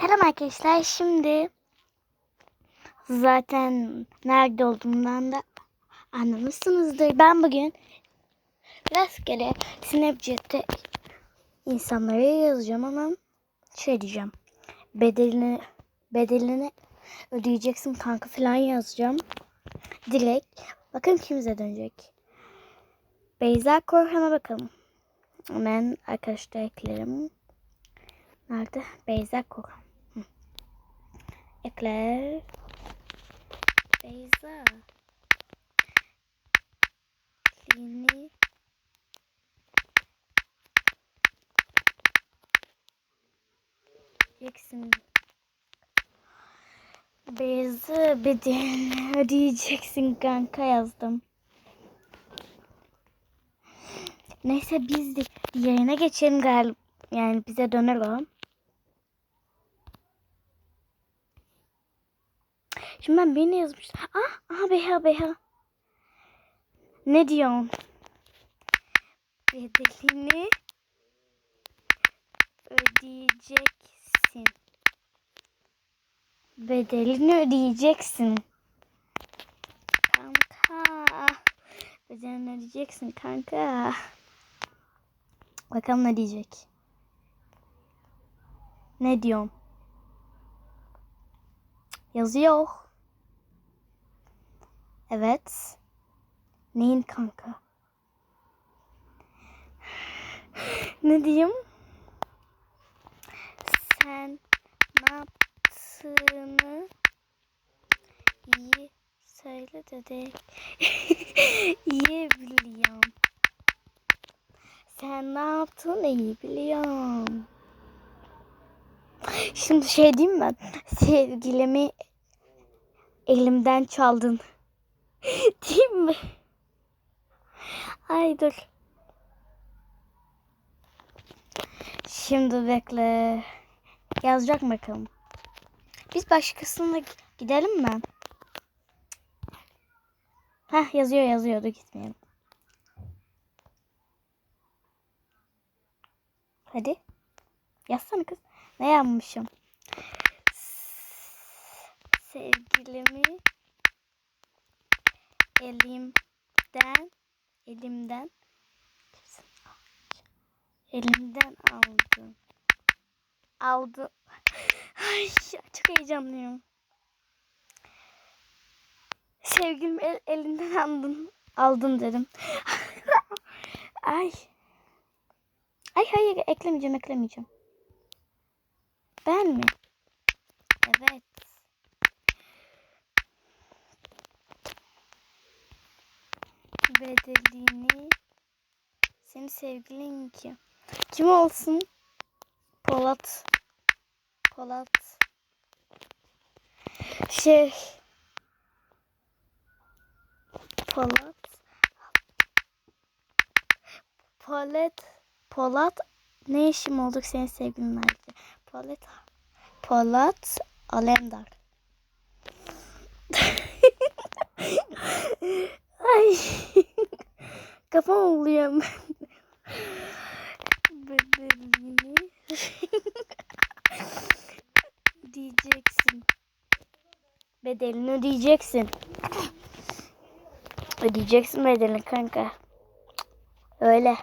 Selam arkadaşlar. Şimdi zaten nerede olduğumdan da anlamışsınızdır. Ben bugün rastgele Snapchat'te insanlara yazacağım ama şey diyeceğim. Bedelini bedelini ödeyeceksin kanka falan yazacağım. Dilek. Bakın kimize dönecek. Beyza Korhan'a bakalım. Hemen arkadaşlar eklerim. Nerede? Beyza Korhan. Ekle. Beyza. Yeni. Jackson. Beyza bedelini ödeyeceksin kanka yazdım. Neyse biz de yayına geçelim galiba. Yani bize döner o. Şimdi ben birine yazmıştım. Ah, aha Beha Beha. Ne diyorsun? Bedelini ödeyeceksin. Bedelini ödeyeceksin. Kanka. Bedelini ödeyeceksin kanka. Bakalım ne diyecek. Ne diyorsun? Yazıyor. Evet. Neyin kanka? ne diyeyim? Sen ne yaptığını iyi söyle dedi. iyi biliyorum. Sen ne yaptığını iyi biliyorum. Şimdi şey diyeyim mi? Sevgilimi elimden çaldın. Değil mi? Ay dur. Şimdi bekle. Yazacak bakalım. Biz başkasına gidelim mi? Heh yazıyor yazıyordu gitmeyelim. Hadi. Yazsana kız. Ne yapmışım? Sevgilimi elimden elimden elimden aldım. Aldı. Ay çok heyecanlıyım. Sevgilimi el, elinden aldın. Aldın dedim. Ay. Ay hayır eklemeyeceğim eklemeyeceğim. Ben mi? Evet. Bedelini senin sevgilin kim? Kim olsun? Polat. Polat. Şey. Polat. Polat. Polat. Ne işim olduk senin sevgilin ayrıca? Polat. Polat Alemdar. Ay. Kafam oluyor. Bedelini ödeyeceksin. Bedelini ödeyeceksin. Ödeyeceksin bedelini kanka. Öyle.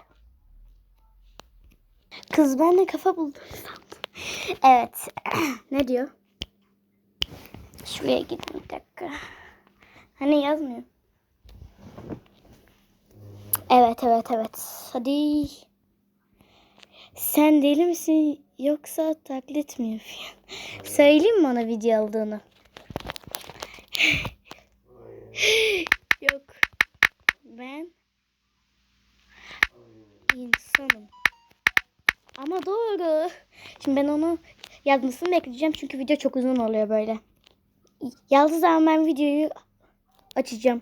Kız ben de kafa buldum. Evet. ne diyor? Şuraya gidin bir dakika. Hani yazmıyor. Evet evet evet. Hadi. Sen deli misin yoksa taklit mi yapıyorsun? Söyleyeyim mi ona video aldığını? Yok. Ben insanım. Ama doğru. Şimdi ben onu yazmasını bekleyeceğim çünkü video çok uzun oluyor böyle. Yazdığı zaman ben videoyu açacağım.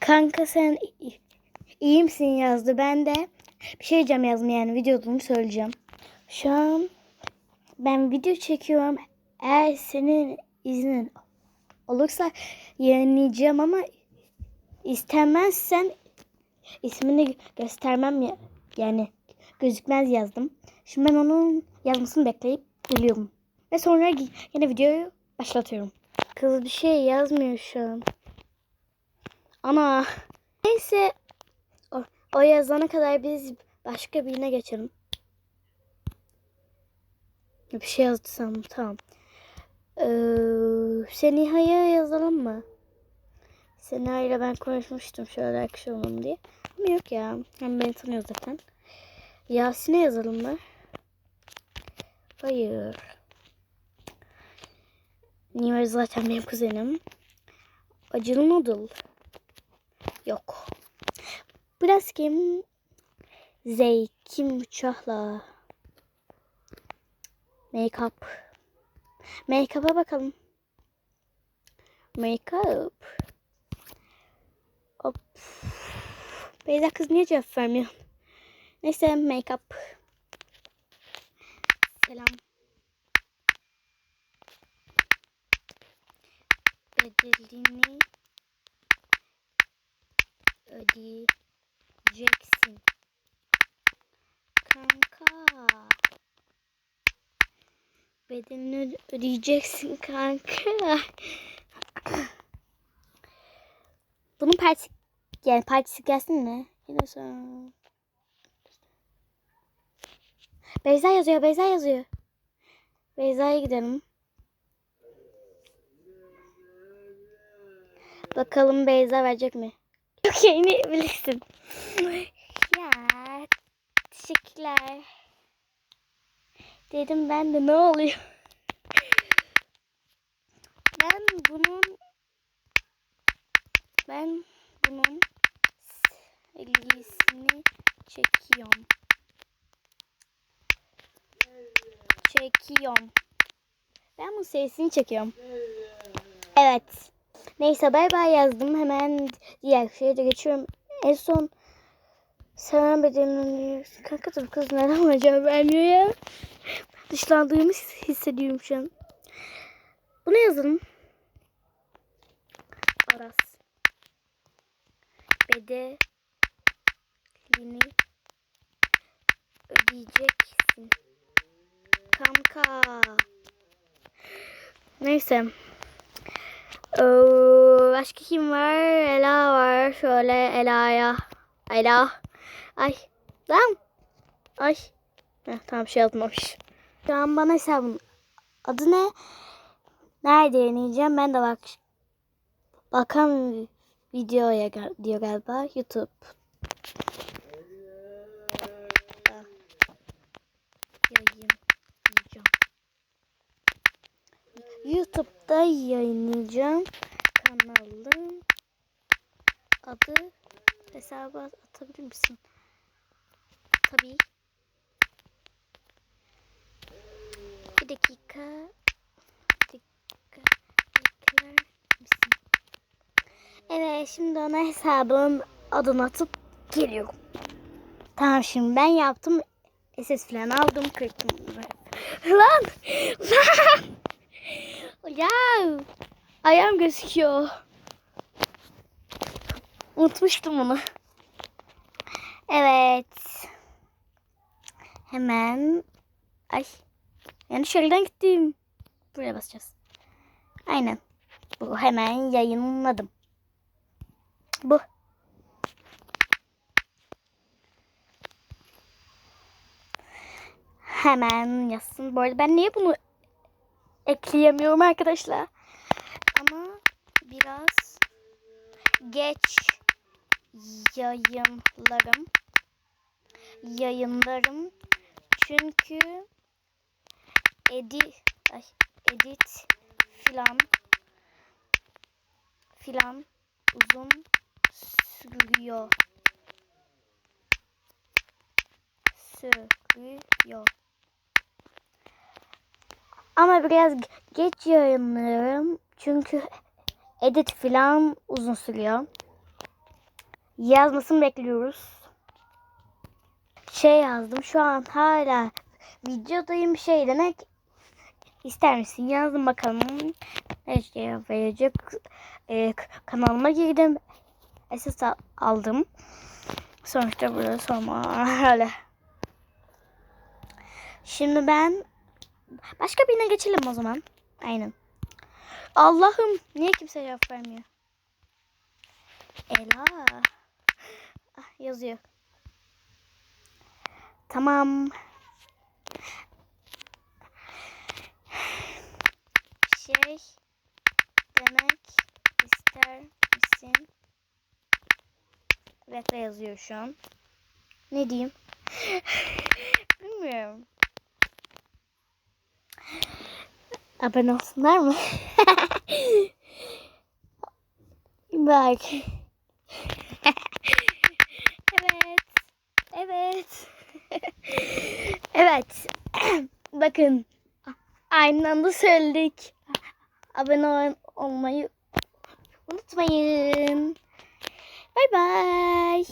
Kanka sen iyi misin yazdı. Ben de bir şey diyeceğim yazma yani videoduğumu söyleyeceğim. Şu an ben video çekiyorum. Eğer senin iznin olursa yayınlayacağım ama istemezsen ismini göstermem ya, yani gözükmez yazdım. Şimdi ben onun yazmasını bekleyip geliyorum. Ve sonra yine videoyu başlatıyorum. Kız bir şey yazmıyor şu an. Ana. Neyse. O, yazana kadar biz başka birine geçelim. Bir şey yazdı sandım. Tamam. Ee, Seniha'ya yazalım mı? Seniha ile ben konuşmuştum şöyle olalım diye. Ama yok ya. Hem beni tanıyor zaten. Yasin'e yazalım mı? Hayır. Niye zaten benim kuzenim. Acılı noodle. Yok. Biraz kim? Zeykin bıçakla. Make-up. Make-up'a bakalım. Make-up. Hop. Beyza kız niye cevap vermiyor? Neyse make-up. Selam. Bedelini ödeyeceksin. Kanka. Bedelini öde- ödeyeceksin kanka. Bunun partisi yani partisi gelsin mi? Yine sonra. Beyza yazıyor, Beyza yazıyor. Beyza'ya gidelim. Bakalım Beyza verecek mi? Yok yayını bilirsin. ya teşekkürler. Dedim ben de ne oluyor? Ben bunun ben bunun selfisini çekiyorum. Çekiyorum. Ben bu sesini çekiyorum. Evet. Neyse bay bay yazdım. Hemen diğer şeye de geçiyorum. En son seven bedenini kanka dur kız neden cevap vermiyor ya? Dışlandığımı hissediyorum şu an. Bunu yazalım. Aras. Bedelini ödeyeceksin. Kanka. Neyse. Ee, başka kim var? Ela var. Şöyle Ela'ya. Ela. Ay. Lan. Ay. Heh, tamam şey atmamış. Şu an bana hesabın adı ne? Nerede deneyeceğim? Ben de bak. Bakan videoya diyor galiba. YouTube. Yayınlayacağım. YouTube'da yayınlayacağım. Kanalın adı hesabı atabilir misin? Tabii. Bir dakika. Bir dakika. Bekler misin? Evet şimdi ona hesabın adını atıp geliyorum. Tamam şimdi ben yaptım. SS falan aldım kırktım. Lan! Lan! Ya! Ayağım gözüküyor. Unutmuştum bunu. Evet. Hemen. Ay. Yanlış yerden gittim. Buraya basacağız. Aynen. Bu hemen yayınladım. Bu. Hemen yazsın. Bu arada ben niye bunu ekleyemiyorum arkadaşlar? Ama biraz geç yayınlarım. Yayınlarım. Çünkü edit ay, edit filan filan uzun sürüyor. Sürüyor. Ama biraz ge- geç yayınlıyorum. Çünkü edit filan uzun sürüyor. Yazmasını bekliyoruz. Şey yazdım. Şu an hala videodayım şey demek ister misin? Yazdım bakalım. Ne şey verecek. Ee, kanalıma girdim. Esas al- aldım. Sonuçta burada sorma. Öyle. Şimdi ben Başka birine geçelim o zaman. Aynen. Allah'ım niye kimse cevap vermiyor? Ela. Ah, yazıyor. Tamam. Şey demek ister misin? Evet yazıyor şu an. Ne diyeyim? Abone olsunlar mı? Bak. evet. Evet. evet. Bakın. Aynı anda söyledik. Abone ol- olmayı unutmayın. Bay bay.